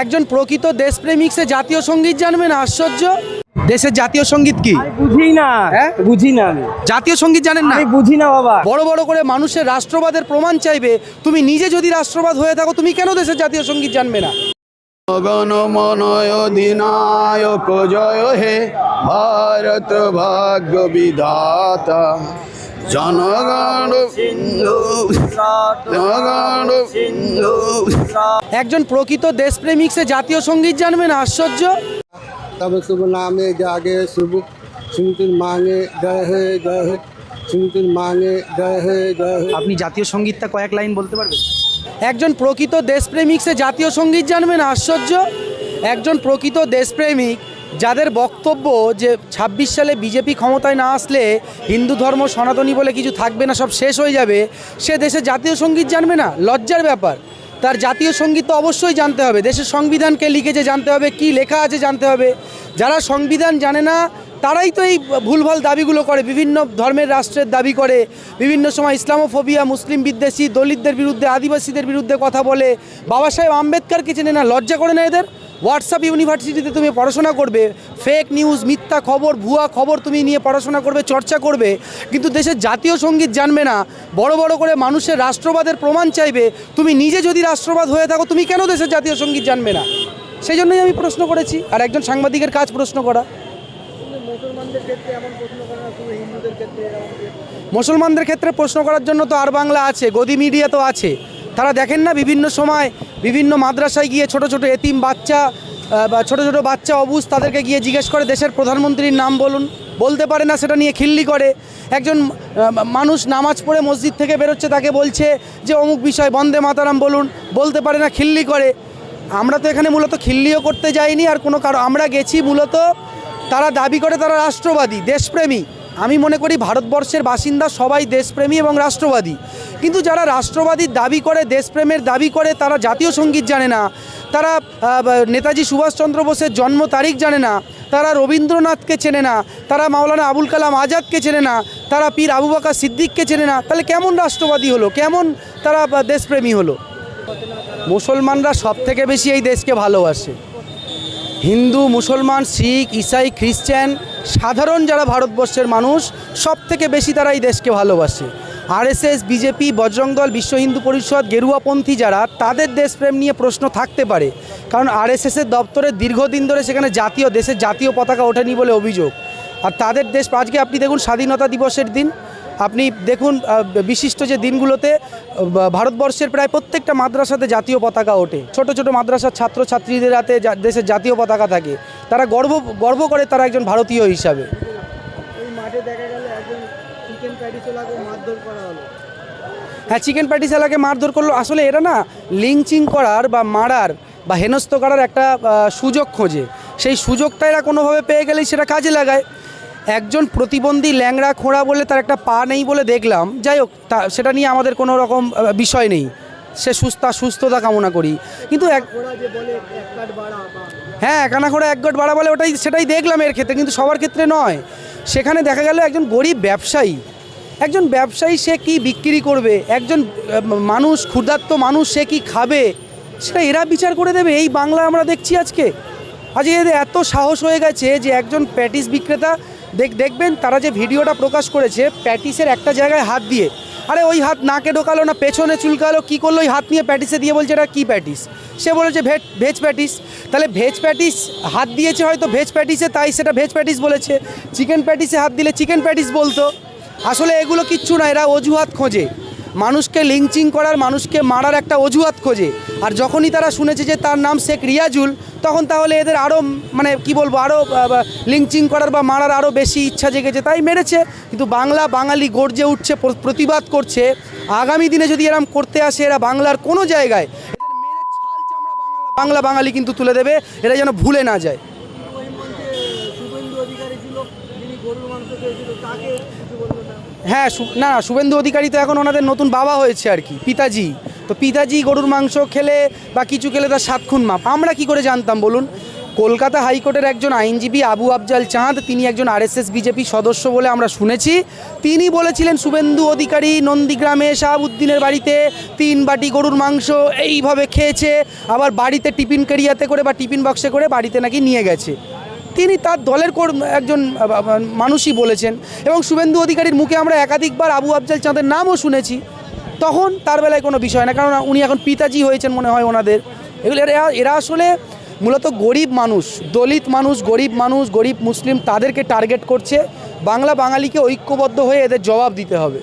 একজন প্রকৃত দেশপ্রেমিক সে জাতীয় সংগীত জানবেন আশ্চর্য। দেশের জাতীয় সংগীত কি? বুঝি না। হ্যাঁ? বুঝি না আমি। জাতীয় সংগীত জানেন না? আমি বুঝি না বাবা। বড় বড় করে মানুষের রাষ্ট্রবাদের প্রমাণ চাইবে। তুমি নিজে যদি রাষ্ট্রবাদ হয়ে থাকো তুমি কেন দেশের জাতীয় সংগীত জানবে না? গণ মনয় অধিনায়ক জয় হে ভারত ভাগ্য বিধাতা। একজন প্রকৃত দেশপ্রেমিক সে জাতীয় সংগীত জানবেন আশ্চর্য। তবে শুভ নামে জাগে শুভ শুনতির মাঙে জয় হে জয় হে। শুনতির মাঙে জয় হে জয় হে। আপনি জাতীয় সঙ্গীতটা কয়েক লাইন বলতে পারবেন? একজন প্রকৃত দেশপ্রেমিক সে জাতীয় সংগীত জানবেন আশ্চর্য। একজন প্রকৃত দেশপ্রেমিক যাদের বক্তব্য যে ২৬ সালে বিজেপি ক্ষমতায় না আসলে হিন্দু ধর্ম সনাতনী বলে কিছু থাকবে না, সব শেষ হয়ে যাবে, সে দেশের জাতীয় সংগীত জানবে না? লজ্জার ব্যাপার। তার জাতীয় সংগীত তো অবশ্যই জানতে হবে। দেশের সংবিধানকে লিখেছে জানতে হবে, কি লেখা আছে জানতে হবে। যারা সংবিধান জানে না, তারাই তো এই ভুলভাল দাবিগুলো করে। বিভিন্ন ধর্মের রাষ্ট্রের দাবি করে। বিভিন্ন সময় ইসলামোফোবিয়া, মুসলিম বিদ্বেষী, দলিতদের বিরুদ্ধে, আদিবাসীদের বিরুদ্ধে কথা বলে। বাবা সাহেব আম্বেদকারকে চেনে না, লজ্জা করে না এদের? হোয়াটসঅ্যাপ ইউনিভার্সিটিতে তুমি পড়াশোনা করবে ফেক নিউজ মিথ্যা খবর, ভুয়া খবর তুমি নিয়ে পড়াশোনা করবে, চর্চা করবে। কিন্তু দেশের জাতীয় সংগীত জানবে না, বড় বড় করে মানুষের রাষ্ট্রবাদের প্রমাণ চাইবে, তুমি নিজে যদি রাষ্ট্রবাদ হয়ে থাকো, তুমি কেন দেশের জাতীয় সংগীত জানবে না? সেই জন্যই আমি প্রশ্ন করেছি, আর একজন সাংবাদিকের কাজ প্রশ্ন করা। মুসলমানদের ক্ষেত্রে প্রশ্ন করার জন্য তো আর বাংলা আছে, গদি মিডিয়া তো আছে। তারা দেখেন না বিভিন্ন সময় বিভিন্ন মাদ্রাসায় গিয়ে ছোট ছোট এতিম বাচ্চা বা ছোট ছোট বাচ্চা অবুজ তাদেরকে গিয়ে জিজ্ঞেস করে, দেশের প্রধানমন্ত্রীর নাম বলুন। বলতে পারে না, সেটা নিয়ে খিল্লি করে। একজন মানুষ নামাজ পড়ে মসজিদ থেকে বেরোচ্ছে, তাকে বলছে যে, অমুক বিষয়, বন্দে মাতারাম বলুন। বলতে পারে না, খিল্লি করে। আমরা তো এখানে মূলত খিল্লিও করতে যাইনি, আর কোনো কারও আমরা গেছি মূলত, তারা দাবি করে তারা রাষ্ট্রবাদী, দেশপ্রেমী। আমি মনে করি ভারতবর্ষের বাসিন্দা সবাই দেশপ্রেমী এবং রাষ্ট্রবাদী। কিন্তু যারা রাষ্ট্রবাদীর দাবি করে, দেশপ্রেমের দাবি করে, তারা জাতীয় সংগীত জানে না। তারা নেতাজি সুভাষচন্দ্র বোসের জন্ম তারিখ জানে না। তারা রবীন্দ্রনাথকে চেনে না। তারা মাওলানা আবুল কালাম আজাদকে চেনে না। তারা পীর আবু বাকা সিদ্দিককে চেনে না। তাহলে কেমন রাষ্ট্রবাদী হলো? কেমন তারা দেশপ্রেমী হলো? মুসলমানরা সব থেকে বেশি এই দেশকে ভালোবাসে। হিন্দু, মুসলমান, শিখ, ইসাই, খ্রিস্টান সাধারণ যারা ভারতবর্ষের মানুষ সব থেকে বেশি তারা এই দেশকে ভালোবাসে। আরএসএস, বিজেপি, বজরং দল, বিশ্ব হিন্দু পরিষদ, গেরুয়াপন্থী যারা, তাদের দেশপ্রেম নিয়ে প্রশ্ন থাকতে পারে। কারণ আরএসএসের দপ্তরে দীর্ঘদিন ধরে সেখানে জাতীয় দেশের জাতীয় পতাকা ওঠেনি বলে অভিযোগ। আর তাদের দেশ, আজকে আপনি দেখুন স্বাধীনতা দিবসের দিন, আপনি দেখুন বিশিষ্ট যে দিনগুলোতে ভারতবর্ষের প্রায় প্রত্যেকটা মাদ্রাসাতে জাতীয় পতাকা ওঠে। ছোট ছোট মাদ্রাসার ছাত্রছাত্রীদের হাতে দেশের জাতীয় পতাকা থাকে। তারা গর্ব গর্ব করে তারা একজন ভারতীয় হিসাবে। হ্যাঁ চিকেন প্যাটিস এলাকে মারধর করল। আসলে এরা না লিঞ্চিং করার বা মারার বা হেনস্থ করার একটা সুযোগ খোঁজে। সেই সুযোগটা এরা কোনোভাবে পেয়ে গেলেই সেটা কাজে লাগায়। একজন প্রতিবন্ধী ল্যাংড়া খোঁড়া বলে তার একটা পা নেই বলে দেখলাম। যাই হোক তা সেটা নিয়ে আমাদের কোনো রকম বিষয় নেই। সে সুস্থ সুস্থতা কামনা করি। কিন্তু এক হ্যাঁ করে এক গট বাড়া বলে ওটাই, সেটাই দেখলাম এর ক্ষেত্রে, কিন্তু সবার ক্ষেত্রে নয়। সেখানে দেখা গেল একজন গরিব ব্যবসায়ী। একজন ব্যবসায়ী সে কি বিক্রি করবে? একজন মানুষ, ক্ষুধার্ত মানুষ সে কি খাবে? সেটা এরা বিচার করে দেবে। এই বাংলা আমরা দেখছি আজকে। আজকে এদের এত সাহস হয়ে গেছে যে একজন প্যাটিস বিক্রেতা, দেখ, দেখবেন তারা যে ভিডিওটা প্রকাশ করেছে, প্যাটিসের একটা জায়গায় হাত দিয়ে। আরে ওই হাত নাকে ঢোকালো না, পেছনে চুলকালো, কি করল? ওই হাত নিয়ে প্যাটিসে দিয়ে বলছে, এটা কী প্যাটিস? সে বলেছে, ভেজ ভেজ প্যাটিস। তাহলে ভেজ প্যাটিস হাত দিয়েছে হয়তো, ভেজ প্যাটিসে তাই সেটা ভেজ প্যাটিস বলেছে। চিকেন প্যাটিসে হাত দিলে চিকেন প্যাটিস বলতো। আসলে এগুলো কিচ্ছু না, এরা অজুহাত খোঁজে। মানুষকে লিঞ্চিং করার, মানুষকে মারার একটা অজুহাত খোঁজে। আর যখনই তারা শুনেছে যে তার নাম শেখ রিয়াজুল, তখন তাহলে এদের আরও মানে কি বলব আরও লিঞ্চিং করার বা মারার আরও বেশি ইচ্ছা জেগেছে। তাই মেরেছে। কিন্তু বাংলা বাঙালি গর্জে উঠছে প্রতিবাদ করছে। আগামী দিনে যদি এরম করতে আসে, এরা বাংলার কোনো জায়গায় বাংলা বাঙালি কিন্তু তুলে দেবে। এরা যেন ভুলে না যায়। হ্যাঁ না, শুভেন্দু অধিকারী তো এখন ওনাদের নতুন বাবা হয়েছে আর কি, পিতাজি। তো পিতাজি গরুর মাংস খেলে বা কিছু খেলে তার সাত খুন মাপ। আমরা কি করে জানতাম বলুন? কলকাতা হাইকোর্টের একজন আইনজীবী আবু আফজাল চাঁদ, তিনি একজন আরএসএস বিজেপি সদস্য বলে আমরা শুনেছি। তিনি বলেছিলেন, শুভেন্দু অধিকারী নন্দীগ্রামে শাহাবুদ্দিনের বাড়িতে তিন বাটি গরুর মাংস এইভাবে খেয়েছে, আবার বাড়িতে টিফিন কেরিয়াতে করে বা টিফিন বক্সে করে বাড়িতে নাকি নিয়ে গেছে। তিনি তার দলের একজন মানুষই বলেছেন। এবং শুভেন্দু অধিকারীর মুখে আমরা একাধিকবার আবু আফজাল চাঁদের নামও শুনেছি। তখন তার বেলায় কোনো বিষয় না, কারণ উনি এখন পিতাজি হয়েছেন মনে হয় ওনাদের। এগুলো এরা এরা আসলে মূলত গরিব মানুষ, দলিত মানুষ, গরিব মানুষ, গরিব মুসলিম, তাদেরকে টার্গেট করছে। বাংলা বাঙালিকে ঐক্যবদ্ধ হয়ে এদের জবাব দিতে হবে।